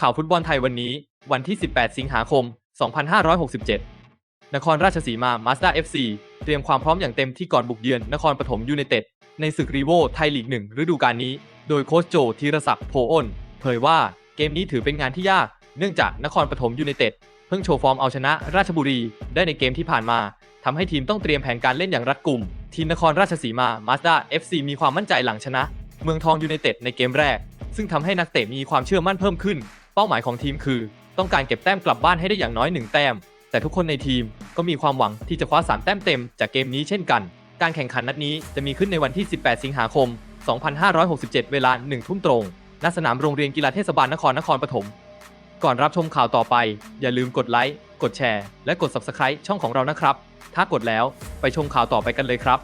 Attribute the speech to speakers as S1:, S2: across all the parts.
S1: ข่าวฟุตบอลไทยวันนี้ วันที่ 18 สิงหาคม 2567 นครราชสีมามาสด้า FC เตรียมความพร้อมอย่างเต็มที่ก่อนบุกเยือนนครปฐมยูไนเต็ด ในศึกรีโวไทยลีกหนึ่งฤดูกาลนี้ โดยโค้ชโจธีรศักดิ์โพอ้น เผยว่าเกมนี้ถือเป็นงานที่ยาก เนื่องจากนครปฐมยูไนเต็ด เพิ่งโชว์ฟอร์มเอาชนะราชบุรี ได้ในเกมที่ผ่านมาทำให้ทีมต้องเตรียมแผนการเล่นอย่างรัดกุม ทีมนครราชสีมามาสด้า FC มีความมั่นใจหลังชนะ เมืองทองยูไนเต็ดในเกมแรก ซึ่งทำให้นักเตะมีความเชื่อมั่นเพิ่มขึ้น เป้าหมายของทีมคือ ต้องการเก็บแต้มกลับบ้านให้ได้อย่างน้อยหนึ่งแต้ม แต่ทุกคนในทีมก็มีความหวังที่จะคว้าสามแต้มเต็มจากเกมนี้เช่นกัน การแข่งขันนัดนี้จะมีขึ้นในวันที่ 18 สิงหาคม 2567 เวลา 1 ทุ่มตรงณสนามโรงเรียนกีฬาเทศบาลนครนครปฐมก่อนรับชมข่าวต่อไป อย่าลืมกดไลค์ กดแชร์ และกด Subscribe ช่องของเรานะครับ ถ้ากดแล้วไปชมข่าวต่อไปกันเลยครับ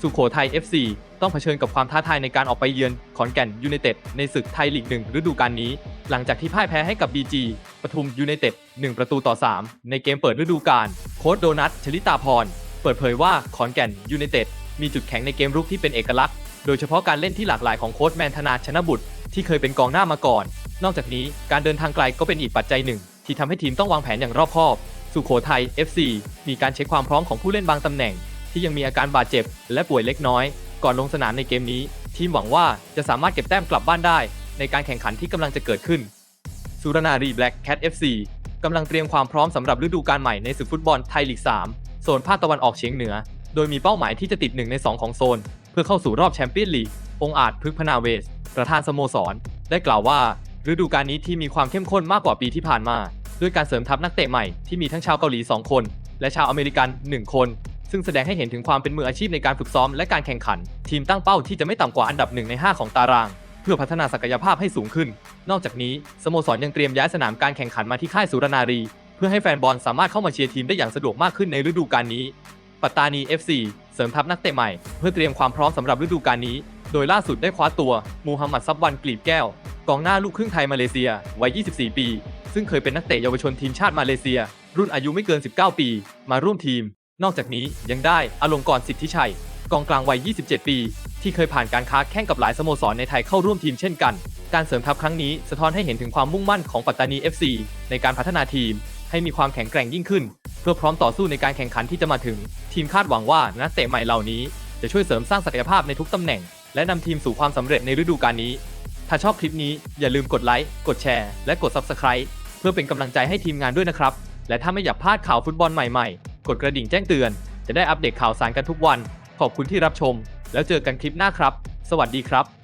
S1: สุโขทัย FC ต้องเผชิญกับความท้าทายในการออกไปเยือนขอนแก่นยูไนเต็ดในศึกไทยลีกหนึ่งฤดูกาลนี้ หลังจากที่พ่ายแพ้ให้กับ BG ปทุมยูไนเต็ด1ประตูต่อ 3 ในเกมเปิดฤดูกาลโค้ชโดนัทชลิตาพร เปิดเผยว่าขอนแก่นยูไนเต็ดมีจุดแข็งในเกมรุกที่เป็นเอกลักษณ์ โดยเฉพาะการเล่นที่หลากหลายของโค้ชแมนธนาชนะบุตร ที่เคยเป็นกองหน้ามาก่อน นอกจากนี้การเดินทางไกลก็เป็นอีกปัจจัยหนึ่ง ที่ทำให้ทีมต้องวางแผนอย่างรอบคอบ สุโขทัย FC มีการเช็คความพร้อมของผู้เล่นบางตำแหน่ง ที่ยังมีอาการบาดเจ็บ และป่วยเล็กน้อย ก่อนลงสนามในเกมนี้ ทีมหวังว่าจะสามารถเก็บแต้มกลับบ้านได้ ในการแข่งขันที่กำลังจะเกิดขึ้นสุรนารีแบล็กแคท FC กำลังเตรียมความพร้อมสำหรับฤดูกาลใหม่ในศึกฟุตบอลไทยลีก 3 โซนภาคตะวันออกเฉียงเหนือ โดยมีเป้าหมายที่จะติด1ใน 2 ของโซน เพื่อเข้าสู่รอบแชมเปี้ยนลีก องอาจพฤกพนาเวศประธานสโมสร ได้กล่าวว่าฤดูกาลนี้ที่มีความเข้มข้นมากกว่าปีที่ผ่านมา ด้วยการเสริมทัพนักเตะใหม่ที่มีทั้งชาวเกาหลี 2 คน และชาวอเมริกัน 1 คน ซึ่งแสดงให้เห็นถึงความเป็นมืออาชีพในการฝึกซ้อมและการแข่งขัน ทีมตั้งเป้าที่จะไม่ต่ำกว่าอันดับ1ใน 5 ของตาราง เพื่อพัฒนาศักยภาพให้สูงขึ้น นอกจากนี้สโมสรยังเตรียมย้ายสนามการแข่งขันมาที่ค่ายสุรนารี เพื่อให้แฟนบอลสามารถเข้ามาเชียร์ทีมได้อย่างสะดวกมากขึ้นในฤดูกาลนี้ ปัตตานี FC เสริมทัพนักเตะใหม่เพื่อเตรียมความพร้อมสำหรับฤดูกาลนี้ โดยล่าสุดได้คว้าตัวมูฮัมหมัดซับวันกลีบแก้วกองหน้าลูกครึ่งไทยมาเลเซียวัย 24 ปี ซึ่งเคยเป็นนักเตะเยาวชนทีมชาติมาเลเซีย รุ่นอายุไม่เกิน 19 ปี มาร่วมทีม นอกจากนี้ยังได้อลงกรสิทธิชัย กองกลางวัย 27 ปี ที่เคยผ่านการค้าแข่งกับหลายสโมสรในไทยเข้าร่วมทีมเช่นกัน การเสริมทัพครั้งนี้สะท้อนให้เห็นถึงความมุ่งมั่นของปัตตานี FC ในการพัฒนาทีม ให้มีความแข็งแกร่งยิ่งขึ้น เพื่อพร้อมต่อสู้ในการแข่งขันที่จะมาถึง ทีมคาดหวังว่านักเตะใหม่เหล่านี้ จะช่วยเสริมสร้างศักยภาพในทุกตำแหน่ง และนำทีมสู่ความสำเร็จในฤดูกาลนี้ ถ้าชอบคลิปนี้อย่าลืมกดไลค์กดแชร์และกด Subscribe เพื่อเป็นกำลังใจให้ทีมงานด้วยนะครับและถ้าไม่อยากพลาดข่าวฟุตบอลใหม่ๆ ดกระดิ่งแจ้งเตือน จะได้อัปเดตข่าวสารกันทุกวัน ขอบคุณที่รับชม แล้วเจอกันคลิปหน้าครับ สวัสดีครับ